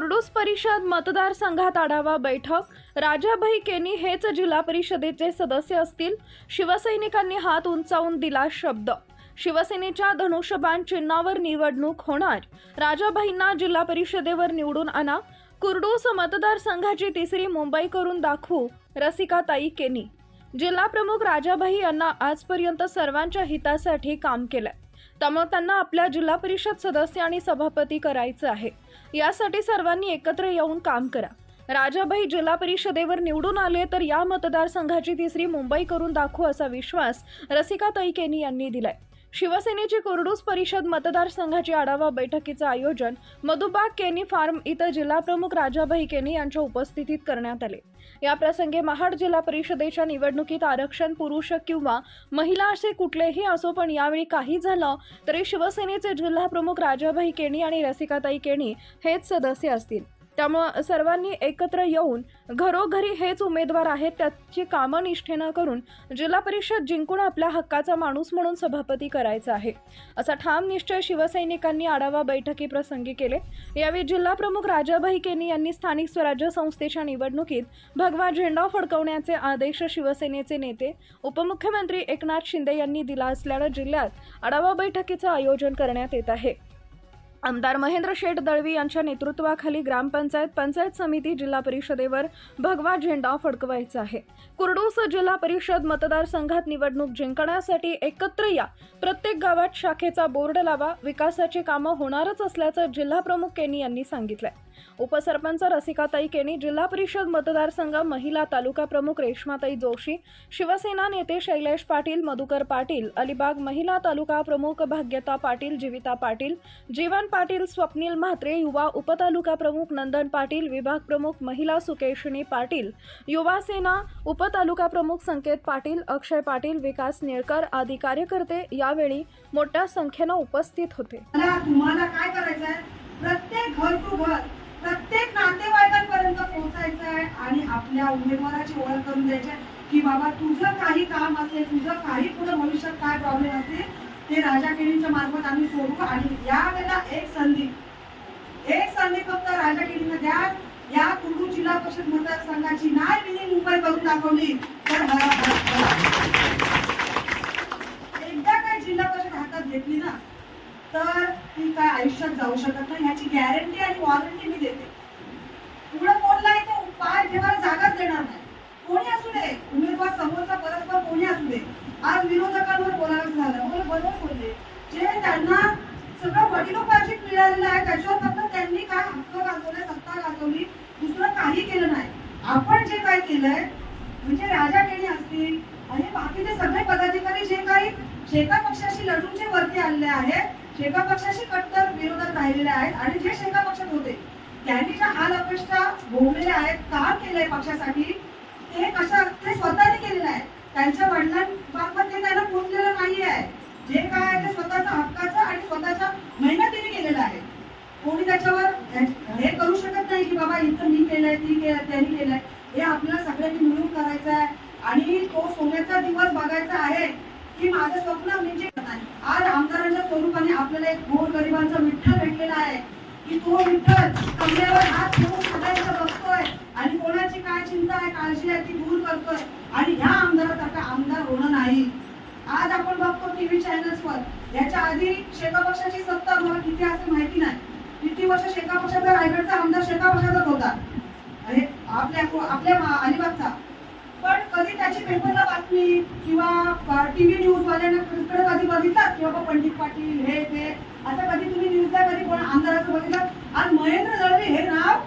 कुर्डूस परिषद मतदारसंघात आढावा बैठक. राजाभाई केनी हेच जिल्हा परिषदेचे सदस्य असतील. शिवसैनिकांनी हात उंचावून दिला शब्द. शिवसेनेच्या धनुष्यबाण चिन्हावर निवडणूक होणार. राजाभाईंना जिल्हा परिषदेवर निवडून आणा. कुर्डूस मतदारसंघाची तिसरी मुंबई करून दाखवू रसिकाताई केनी. जिल्हाप्रमुख राजाभाई यांना आजपर्यंत सर्वांच्या हितासाठी काम केलंय. त्यामुळे त्यांना आपल्या जिल्हा परिषद सदस्य आणि सभापती करायचं आहे. यासाठी सर्वांनी एकत्र येऊन काम करा. राजाभाई जिल्हा परिषदेवर निवडून आले तर या मतदारसंघाची तिसरी मुंबई करून दाखवू असा विश्वास रसिका तैकेनी यांनी दिलाय. शिवसेनेची कुर्डूस परिषद मतदारसंघाची आढावा बैठकीचं आयोजन मधुबाग केनी फार्म इथं जिल्हाप्रमुख राजाभाई केनी यांच्या उपस्थितीत करण्यात आले. या प्रसंगी महाड जिल्हा परिषदेच्या निवडणुकीत आरक्षण पुरुष किंवा महिला असे कुठलेही असो पण यावेळी काही झालं तरी शिवसेनेचे जिल्हाप्रमुख राजाभाई केणी आणि रसिकाताई केणी हेच सदस्य असतील. त्यामुळं सर्वांनी एकत्र येऊन घरोघरी हेच उमेदवार आहेत त्याची कामं निष्ठेनं करून जिल्हा परिषद जिंकून आपल्या हक्काचा माणूस म्हणून सभापती करायचा आहे. असा ठाम निश्चय शिवसैनिकांनी आढावा बैठकीप्रसंगी केले. यावेळी जिल्हा प्रमुख राजा केनी यांनी स्थानिक स्वराज्य संस्थेच्या निवडणुकीत भगवा झेंडा फडकवण्याचे आदेश शिवसेनेचे नेते उपमुख्यमंत्री एकनाथ शिंदे यांनी दिला असल्यानं जिल्ह्यात आढावा बैठकीचं आयोजन करण्यात येत आहे. आमदार महेंद्र शेठ दळवी यांच्या नेतृत्वाखाली ग्रामपंचायत पंचायत समिती जिल्हा परिषदेवर भगवा झेंडा फडकवायचा आहे. कुर्डूस जिल्हा परिषद मतदारसंघात निवडणूक जिंकण्यासाठी एकत्र या. प्रत्येक गावात शाखेचा बोर्ड लावा. विकासाची कामं होणारच असल्याचं जिल्हा प्रमुख केनी यांनी सांगितलंय. उपसरपंच रसिकाताई केनी जिल्हा परिषद मतदारसंघ महिला तालुका प्रमुख रेश्माताई जोशी शिवसेना नेते शैलेश पाटील मधुकर पाटील अलिबाग महिला तालुका प्रमुख भाग्यता पाटील जीविता पाटील जीवन पाटील स्वप्नील म्हात्रे युवा उपतालुका प्रमुख नंदन पाटील विभाग प्रमुख महिला सुकेशिनी पाटील युवा सेना उपतालुका प्रमुख संकेत पाटील अक्षय पाटील विकास निळकर आदी कार्यकर्ते यावेळी मोठ्या संख्येनं उपस्थित होते. तुम्हाला काय करायचं आहे प्रत्येक घर टू घर प्रत्येक नातेवाईकांपर्यंत पोहोचायचं आहे आणि आपल्या उमेदवाराची ओळख करून द्यायची की बाबा तुझं काही काम असेल तुझं काही पुढे भविष्यात काय प्रॉब्लेम असेल ते राजा केळींच्या मार्फत आम्ही सोडू आणि या वेळेला एक संधी एक संधी फक्त राजा केळींना द्या. या कुडू जिल्हा परिषद मतदारसंघाची नाही मिनी मुंबई करून दाखवली. तर एकदा काय जिल्हा परिषद हातात घेतली ना तर ती काय आयुष्यात जाऊ शकत नाही. ह्याची गॅरंटी आणि वॉरंटी देणार नाही. कोणी असू दे. उमेदवार समोरचा परस्पर कोणी असू दे. आज विरोधकांवर बोलायचं झालं. मला बरोबर बोलले. जे त्यांना सगळं वडिलोपार्जित मिळालेलं आहे त्याच्यावर फक्त त्यांनी काय हक्क गाजवले सत्ता गाजवली दुसरं काही केलं नाही. आपण जे काय केलंय म्हणजे राजा केणी असतील आणि बाकीचे सगळे पदाधिकारी जे काही शेका पक्षाशी लढून जे वरती आलेले आहेत शेका पक्षाशी कट्टर विरोधात राहिलेले आहेत आणि जे शेका पक्षात होते त्यांनी ज्या हाल अपेक्षा भोगलेले आहेत का केलंय पक्षासाठी? ते कशा ते स्वतःने केलेलं आहे. त्यांच्या वडिलांबाबत ते त्यांना पोचलेलं नाही आहे जे काय आहे ते स्वतःच्या हक्काचं आणि स्वतःच्या मेहनतीने केलेलं आहे. कोणी त्याच्यावर हे करू शकत नाही की बाबा इथं मी केलंय ती केलं त्यांनी केलंय. हे आपल्याला सगळ्यांनी मिळून करायचं आहे. आणि तो सोन्याचा दिवस बघायचा आहे की माझं स्वप्न म्हणजे आज आमदारांच्या स्वरूपाने आपल्याला एक गोर गरिबांचा विठ्ठल भेटलेला आहे. की तो विठ्ठल कमल्यावर हात ठेवून काय चिंता आहे काळजी आहे ती दूर करतोय. आणि ह्या आमदारासारखा आमदार होणं नाही. आज आपण बघतो टीव्ही चॅनल्सवर याच्या आधी शेका पक्षाची सत्ता मला किती असं माहिती नाही. किती वर्ष शेका पक्षाचा रायगडचा आमदार शेका पक्षाचाच होता. अरे आपल्या आपल्या अलिबागचा. पण कधी त्याची पेपरला बातमी किंवा टीव्ही न्यूज वाल्यांना कधी बघितलात की बाबा पंडित पाटील हे ते. असं कधी तुम्ही न्यूजला कधी कोण आमदाराचं बघितलं? आज महेंद्र दळवी हे नाव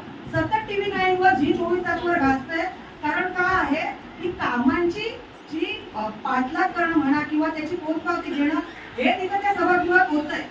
सतत टीव्ही नाईन वर झी चोवीस तासवर गाजतंय कारण का आहे की कामांची जी पाठलाग करणं म्हणा किंवा त्याची पोचपावती घेणं हे तिथं त्या सभागृहात होत आहे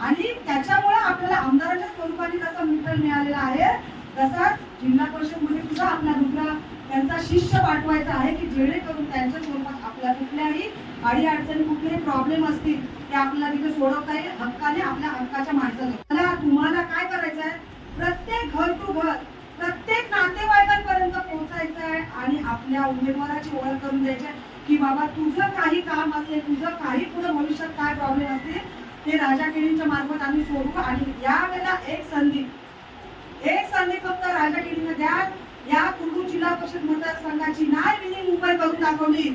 आणि त्याच्यामुळे आपल्याला आमदाराच्या स्वरूपाने जसा मित्र मिळालेला आहे. तसाच जिल्हा परिषदमध्ये सुद्धा आपला दुसरा त्यांचा शिष्य पाठवायचा आहे की जेणेकरून त्यांच्या स्वरूपात आपल्या कुठल्याही अडी अडचणी कुठलेही प्रॉब्लेम असतील ते आपल्याला तिथे सोडवता येईल. हक्काने आपल्या हक्काच्या माणसाने मला तुम्हाला काय करायचं आहे प्रत्येक घर टू घर प्रत्येक नातेवाईकांपर्यंत पोहोचायचं आहे आपल्या उमेदवाराची ओळख करून द्यायची की बाबा तुझं काही काम असेल तुझं काही पुढे भविष्यात काय प्रॉब्लेम असेल ते राजा किडींच्या मार्फत आम्ही सोडू आणि या वेळेला एक संधी एक संधी फक्त राजागिरीनं द्या. या कुंडू जिल्हा परिषद मतदारसंघाची नाही मिनी मुंबई करून दाखवली.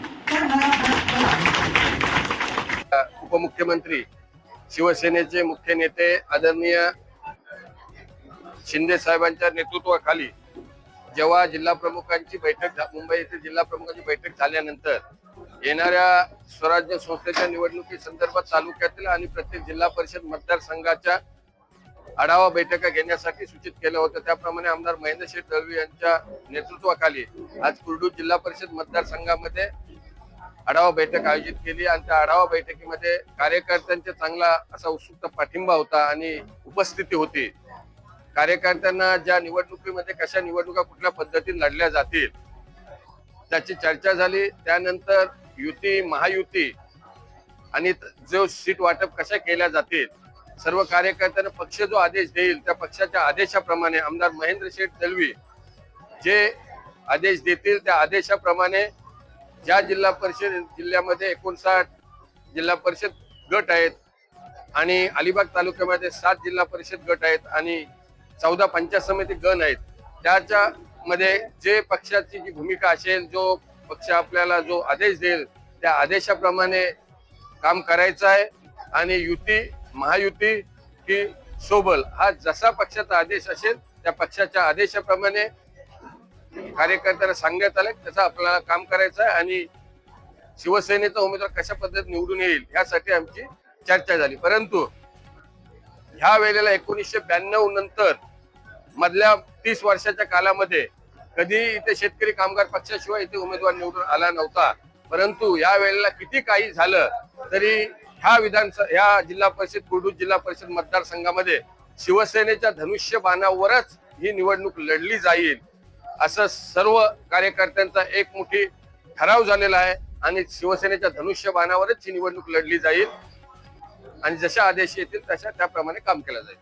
तर उपमुख्यमंत्री शिवसेनेचे मुख्य नेते आदरणीय शिंदे साहेबांच्या नेतृत्वाखाली जेव्हा जिल्हा प्रमुखांची बैठक झा- मुंबई येथे जिल्हा प्रमुखांची बैठक झाल्यानंतर येणाऱ्या स्वराज्य संस्थेच्या निवडणुकी संदर्भात तालुक्यातील आणि प्रत्येक जिल्हा परिषद मतदारसंघाच्या आढावा बैठका घेण्यासाठी सूचित केलं होतं. त्याप्रमाणे आमदार महेंद्र शेठ दळवी यांच्या नेतृत्वाखाली आज कुर्डू जिल्हा परिषद मतदारसंघामध्ये आढावा बैठक आयोजित केली आणि त्या आढावा बैठकीमध्ये कार्यकर्त्यांचा चांगला असा उत्सुकता पाठिंबा होता आणि उपस्थिती होती. कार्यकर्त्यांना ज्या निवडणुकीमध्ये कशा निवडणुका कुठल्या पद्धतीने लढल्या जातील त्याची चर्चा झाली. त्यानंतर युती महायुती आणि जो सीट वाटप कशा केल्या जातील सर्व कार्यकर्त्यांना पक्ष जो आदेश देईल त्या पक्षाच्या आदेशाप्रमाणे आमदार महेंद्र शेठ दलवी जे आदेश देतील त्या आदेशाप्रमाणे ज्या जिल्हा परिषद जिल्ह्यामध्ये एकोणसाठ जिल्हा परिषद गट आहेत आणि अलिबाग तालुक्यामध्ये सात जिल्हा परिषद गट आहेत आणि चौदा पंचायत समिती गण आहेत. त्याच्या मध्ये जे पक्षाची जी भूमिका असेल जो पक्ष आपल्याला जो आदेश देईल त्या आदेशाप्रमाणे काम करायचं आहे. आणि युती महायुती की सोबल हा जसा पक्षाचा आदेश असेल त्या पक्षाच्या आदेशाप्रमाणे कार्यकर्त्याला सांगण्यात आलं त्याचा आपल्याला काम करायचं आहे. आणि शिवसेनेचा उमेदवार कशा पद्धतीने निवडून येईल यासाठी आमची चर्चा झाली. परंतु ह्या वेळेला एकोणीसशे ब्याण्णव नंतर मधल्या तीस वर्षाच्या कालामध्ये कधी इथे शेतकरी कामगार पक्षाशिवाय इथे उमेदवार निवडून आला नव्हता. परंतु या वेळेला किती काही झालं तरी ह्या विधानसभा ह्या जिल्हा परिषद कुर्डू जिल्हा परिषद मतदारसंघामध्ये शिवसेनेच्या धनुष्यबाणावरच ही निवडणूक लढली जाईल. असं सर्व कार्यकर्त्यांचा एक मोठी ठराव झालेला आहे आणि शिवसेनेच्या धनुष्यबाणावरच ही निवडणूक लढली जाईल. आणि जशा आदेश येतील तशा त्याप्रमाणे काम केलं जाईल.